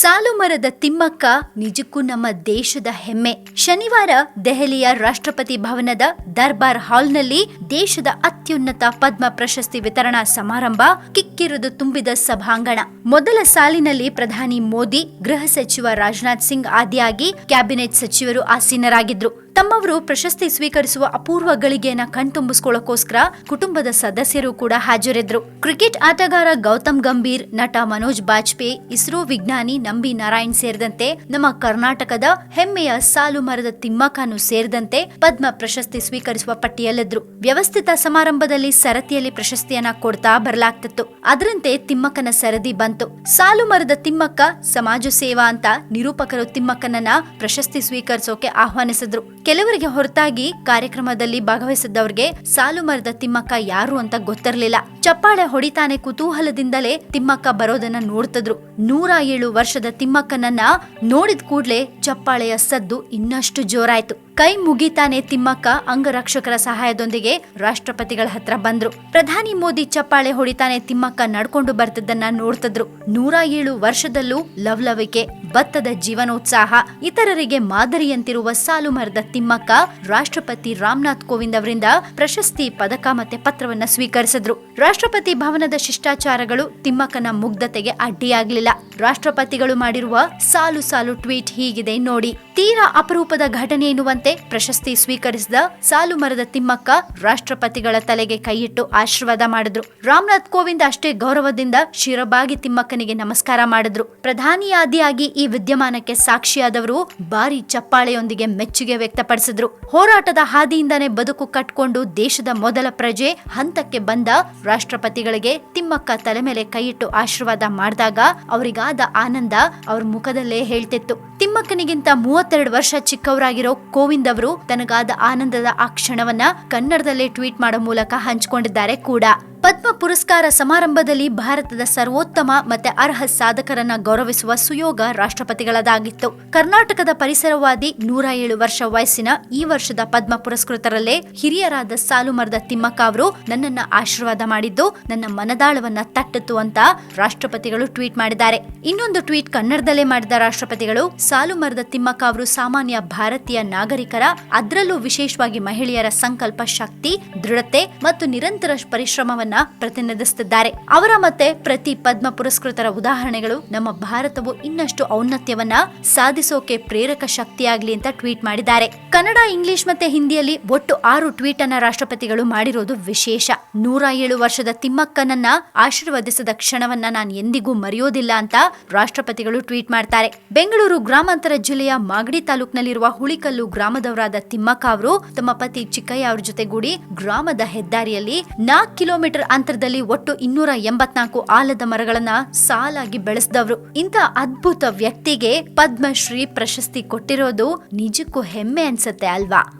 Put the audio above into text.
ಸಾಲು ಮರದ ತಿಮ್ಮಕ್ಕ ನಿಜಕ್ಕೂ ನಮ್ಮ ದೇಶದ ಹೆಮ್ಮೆ. ಶನಿವಾರ ದೆಹಲಿಯ ರಾಷ್ಟ್ರಪತಿ ಭವನದ ದರ್ಬಾರ್ ಹಾಲ್ನಲ್ಲಿ ದೇಶದ ಅತ್ಯುನ್ನತ ಪದ್ಮ ಪ್ರಶಸ್ತಿ ವಿತರಣಾ ಸಮಾರಂಭ ಕಿಕ್ಕಿರಿದು ತುಂಬಿದ ಸಭಾಂಗಣ. ಮೊದಲ ಸಾಲಿನಲ್ಲಿ ಪ್ರಧಾನಿ ಮೋದಿ, ಗೃಹ ಸಚಿವ ರಾಜನಾಥ್ ಸಿಂಗ್ ಆದಿಯಾಗಿ ಕ್ಯಾಬಿನೆಟ್ ಸಚಿವರು ಆಸೀನರಾಗಿದ್ರು. ತಮ್ಮವರು ಪ್ರಶಸ್ತಿ ಸ್ವೀಕರಿಸುವ ಅಪೂರ್ವ ಗಳಿಗೆಯನ್ನ ಕಣ್ತುಂಬಿಸ್ಕೊಳ್ಳೋಕೋಸ್ಕರ ಕುಟುಂಬದ ಸದಸ್ಯರು ಕೂಡ ಹಾಜರಿದ್ರು. ಕ್ರಿಕೆಟ್ ಆಟಗಾರ ಗೌತಮ್ ಗಂಭೀರ್, ನಟ ಮನೋಜ್ ಬಾಜಪೇಯಿ, ಇಸ್ರೋ ವಿಜ್ಞಾನಿ ನಂಬಿ ನಾರಾಯಣ್ ಸೇರಿದಂತೆ ನಮ್ಮ ಕರ್ನಾಟಕದ ಹೆಮ್ಮೆಯ ಸಾಲು ಮರದ ತಿಮ್ಮಕ್ಕನು ಸೇರಿದಂತೆ ಪದ್ಮ ಪ್ರಶಸ್ತಿ ಸ್ವೀಕರಿಸುವ ಪಟ್ಟಿಯಲ್ಲಿದ್ರು. ವ್ಯವಸ್ಥಿತ ಸಮಾರಂಭದಲ್ಲಿ ಸರತಿಯಲ್ಲಿ ಪ್ರಶಸ್ತಿಯನ್ನ ಕೊಡ್ತಾ ಬರಲಾಗ್ತಿತ್ತು. ಅದರಂತೆ ತಿಮ್ಮಕ್ಕನ ಸರದಿ ಬಂತು. ಸಾಲು ಮರದ ತಿಮ್ಮಕ್ಕ ಸಮಾಜ ಸೇವಾ ಅಂತ ನಿರೂಪಕರು ತಿಮ್ಮಕ್ಕನನ್ನ ಪ್ರಶಸ್ತಿ ಸ್ವೀಕರಿಸೋಕೆ ಆಹ್ವಾನಿಸಿದ್ರು. ಕೆಲವರಿಗೆ ಹೊರತಾಗಿ ಕಾರ್ಯಕ್ರಮದಲ್ಲಿ ಭಾಗವಹಿಸಿದ್ದವರಿಗೆ ಸಾಲು ಮರದ ತಿಮ್ಮಕ್ಕ ಯಾರು ಅಂತ ಗೊತ್ತಿರಲಿಲ್ಲ. ಚಪ್ಪಾಳೆ ಹೊಡಿತಾನೆ ಕುತೂಹಲದಿಂದಲೇ ತಿಮ್ಮಕ್ಕ ಬರೋದನ್ನ ನೋಡ್ತಿದ್ರು. ನೂರ ಏಳು ವರ್ಷದ ತಿಮ್ಮಕ್ಕನನ್ನ ನೋಡಿದ ಕೂಡ್ಲೆ ಚಪ್ಪಾಳೆಯ ಸದ್ದು ಇನ್ನಷ್ಟು ಜೋರಾಯ್ತು. ಕೈ ಮುಗಿತಾನೆ ತಿಮ್ಮಕ್ಕ ಅಂಗರಕ್ಷಕರ ಸಹಾಯದೊಂದಿಗೆ ರಾಷ್ಟ್ರಪತಿಗಳ ಹತ್ರ ಬಂದ್ರು. ಪ್ರಧಾನಿ ಮೋದಿ ಚಪ್ಪಾಳೆ ಹೊಡಿತಾನೆ ತಿಮ್ಮಕ್ಕ ನಡ್ಕೊಂಡು ಬರ್ತಿದ್ದನ್ನ ನೋಡ್ತಿದ್ರು. ನೂರ ಏಳು ವರ್ಷದಲ್ಲೂ ಲವ್ಲವಿಕೆ ಭತ್ತದ ಜೀವನೋತ್ಸಾಹ, ಇತರರಿಗೆ ಮಾದರಿಯಂತಿರುವ ಸಾಲು ಮರದ ತಿಮ್ಮಕ್ಕ ರಾಷ್ಟ್ರಪತಿ ರಾಮನಾಥ್ ಕೋವಿಂದ್ ಅವರಿಂದ ಪ್ರಶಸ್ತಿ ಪದಕ ಮತ್ತೆ ಪತ್ರವನ್ನ ಸ್ವೀಕರಿಸಿದ್ರು. ರಾಷ್ಟ್ರಪತಿ ಭವನದ ಶಿಷ್ಟಾಚಾರಗಳು ತಿಮ್ಮಕ್ಕನ ಮುಗ್ಧತೆಗೆ ಅಡ್ಡಿಯಾಗ್ಲಿಲ್ಲ. ರಾಷ್ಟ್ರಪತಿಗಳು ಮಾಡಿರುವ ಸಾಲು ಸಾಲು ಟ್ವೀಟ್ ಹೀಗಿದೆ ನೋಡಿ. ತೀರಾ ಅಪರೂಪದ ಘಟನೆ ಎನ್ನುವಂತೆ ಪ್ರಶಸ್ತಿ ಸ್ವೀಕರಿಸಿದ ಸಾಲು ಮರದ ತಿಮ್ಮಕ್ಕ ರಾಷ್ಟ್ರಪತಿಗಳ ತಲೆಗೆ ಕೈಯಿಟ್ಟು ಆಶೀರ್ವಾದ ಮಾಡಿದ್ರು. ರಾಮನಾಥ್ ಕೋವಿಂದ್ ಅಷ್ಟೇ ಗೌರವದಿಂದ ಶಿರಬಾಗಿ ತಿಮ್ಮಕ್ಕನಿಗೆ ನಮಸ್ಕಾರ ಮಾಡಿದ್ರು. ಪ್ರಧಾನಿಯಾದಿಯಾಗಿ ಈ ವಿದ್ಯಮಾನಕ್ಕೆ ಸಾಕ್ಷಿಯಾದವರು ಭಾರಿ ಚಪ್ಪಾಳೆಯೊಂದಿಗೆ ಮೆಚ್ಚುಗೆ ವ್ಯಕ್ತಪಡಿಸಿದ್ರು. ಹೋರಾಟದ ಹಾದಿಯಿಂದಾನೇ ಬದುಕು ಕಟ್ಕೊಂಡು ದೇಶದ ಮೊದಲ ಪ್ರಜೆ ಹಂತಕ್ಕೆ ಬಂದ ರಾಷ್ಟ್ರಪತಿಗಳಿಗೆ ತಿಮ್ಮಕ್ಕ ತಲೆ ಮೇಲೆ ಕೈಯಿಟ್ಟು ಆಶೀರ್ವಾದ ಮಾಡಿದಾಗ ಅವರಿಗಾದ ಆನಂದ ಅವ್ರ ಮುಖದಲ್ಲೇ ಹೇಳ್ತಿತ್ತು. ತಿಮ್ಮಕ್ಕನಿಗಿಂತ ಮೂವತ್ತೆರಡು ವರ್ಷ ಚಿಕ್ಕವರಾಗಿರೋ ಕೋವಿಂದ್ ಅವರು ತನಗಾದ ಆನಂದದ ಆ ಕ್ಷಣವನ್ನ ಕನ್ನಡದಲ್ಲೇ ಟ್ವೀಟ್ ಮಾಡೋ ಮೂಲಕ ಹಂಚಿಕೊಂಡಿದ್ದಾರೆ ಕೂಡ. ಪದ್ಮ ಪುರಸ್ಕಾರ ಸಮಾರಂಭದಲ್ಲಿ ಭಾರತದ ಸರ್ವೋತ್ತಮ ಮತ್ತೆ ಅರ್ಹ ಸಾಧಕರನ್ನ ಗೌರವಿಸುವ ಸುಯೋಗ ರಾಷ್ಟ್ರಪತಿಗಳದಾಗಿತ್ತು. ಕರ್ನಾಟಕದ ಪರಿಸರವಾದಿ ನೂರ ಏಳು ವರ್ಷ ವಯಸ್ಸಿನ ಈ ವರ್ಷದ ಪದ್ಮ ಪುರಸ್ಕೃತರಲ್ಲೇ ಹಿರಿಯರಾದ ಸಾಲುಮರದ ತಿಮ್ಮಕ್ಕ ಅವರು ನನ್ನನ್ನ ಆಶೀರ್ವಾದ ಮಾಡಿದ್ದು, ನನ್ನ ಮನದಾಳವನ್ನ ತಟ್ಟಿತು ಅಂತ ರಾಷ್ಟ್ರಪತಿಗಳು ಟ್ವೀಟ್ ಮಾಡಿದ್ದಾರೆ. ಇನ್ನೊಂದು ಟ್ವೀಟ್ ಕನ್ನಡದಲ್ಲೇ ಮಾಡಿದ ರಾಷ್ಟ್ರಪತಿಗಳು, ಸಾಲುಮರದ ತಿಮ್ಮಕ್ಕ ಅವರು ಸಾಮಾನ್ಯ ಭಾರತೀಯ ನಾಗರಿಕರ, ಅದರಲ್ಲೂ ವಿಶೇಷವಾಗಿ ಮಹಿಳೆಯರ ಸಂಕಲ್ಪ ಶಕ್ತಿ, ದೃಢತೆ ಮತ್ತು ನಿರಂತರ ಪರಿಶ್ರಮವನ್ನ ಪ್ರತಿನಿಧಿಸುತ್ತಿದ್ದಾರೆ. ಅವರ ಮತ್ತೆ ಪ್ರತಿ ಪದ್ಮ ಪುರಸ್ಕೃತರ ಉದಾಹರಣೆಗಳು ನಮ್ಮ ಭಾರತವು ಇನ್ನಷ್ಟು ಔನ್ನತ್ಯವನ್ನ ಸಾಧಿಸೋಕೆ ಪ್ರೇರಕ ಶಕ್ತಿಯಾಗ್ಲಿ ಅಂತ ಟ್ವೀಟ್ ಮಾಡಿದ್ದಾರೆ. ಕನ್ನಡ, ಇಂಗ್ಲಿಷ್ ಮತ್ತೆ ಹಿಂದಿಯಲ್ಲಿ ಒಟ್ಟು ಆರು ಟ್ವೀಟ್ ಅನ್ನ ರಾಷ್ಟ್ರಪತಿಗಳು ಮಾಡಿರೋದು ವಿಶೇಷ. ನೂರ ಏಳು ವರ್ಷದ ತಿಮ್ಮಕ್ಕನನ್ನ ಆಶೀರ್ವದಿಸಿದ ಕ್ಷಣವನ್ನ ನಾನು ಎಂದಿಗೂ ಮರೆಯೋದಿಲ್ಲ ಅಂತ ರಾಷ್ಟ್ರಪತಿಗಳು ಟ್ವೀಟ್ ಮಾಡ್ತಾರೆ. ಬೆಂಗಳೂರು ಗ್ರಾಮಾಂತರ ಜಿಲ್ಲೆಯ ಮಾಗಡಿ ತಾಲೂಕಿನಲ್ಲಿರುವ ಹುಳಿಕಲ್ಲು ಗ್ರಾಮದವರಾದ ತಿಮ್ಮಕ್ಕ ಅವರು ತಮ್ಮ ಪತಿ ಚಿಕ್ಕಯ್ಯ ಅವ್ರ ಜೊತೆಗೂಡಿ ಗ್ರಾಮದ ಹೆದ್ದಾರಿಯಲ್ಲಿ ನಾಲ್ಕು ಕಿಲೋಮೀಟರ್ ಅಂತರದಲ್ಲಿ ಒಟ್ಟು ಇನ್ನೂರ ಎಂಬತ್ನಾಲ್ಕು ಆಲದ ಮರಗಳನ್ನ ಸಾಲಾಗಿ ಬೆಳೆಸಿದವರು. ಇಂಥ ಅದ್ಭುತ ವ್ಯಕ್ತಿಗೆ ಪದ್ಮಶ್ರೀ ಪ್ರಶಸ್ತಿ ಕೊಟ್ಟಿರೋದು ನಿಜಕ್ಕೂ ಹೆಮ್ಮೆ ಅನ್ಸತ್ತೆ ಅಲ್ವಾ?